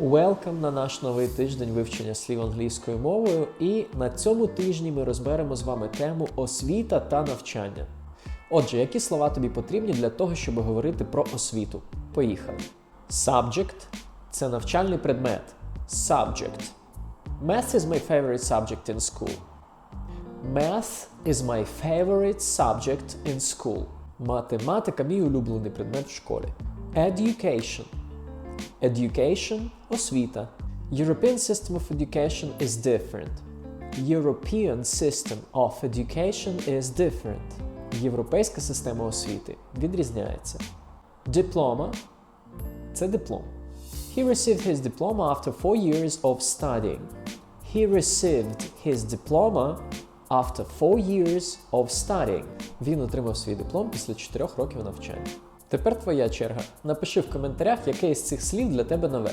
Welcome на наш новий тиждень вивчення слів англійською мовою. І на цьому тижні ми розберемо з вами тему освіта та навчання. Отже, які слова тобі потрібні для того, щоб говорити про освіту? Поїхали. Subject це навчальний предмет. Subject. Math is my favorite subject in school. Math is my favorite subject in school. Математика мій улюблений предмет в школі. Education. Education – освіта. European system of education is different. European system of education is different. Європейська система освіти відрізняється. Диплома – це диплом. He received his diploma after four years of studying. He received his diploma after four years of studying. Він отримав свій диплом після 4 років навчання. Тепер твоя черга. Напиши в коментарях, яке із цих слів для тебе нове.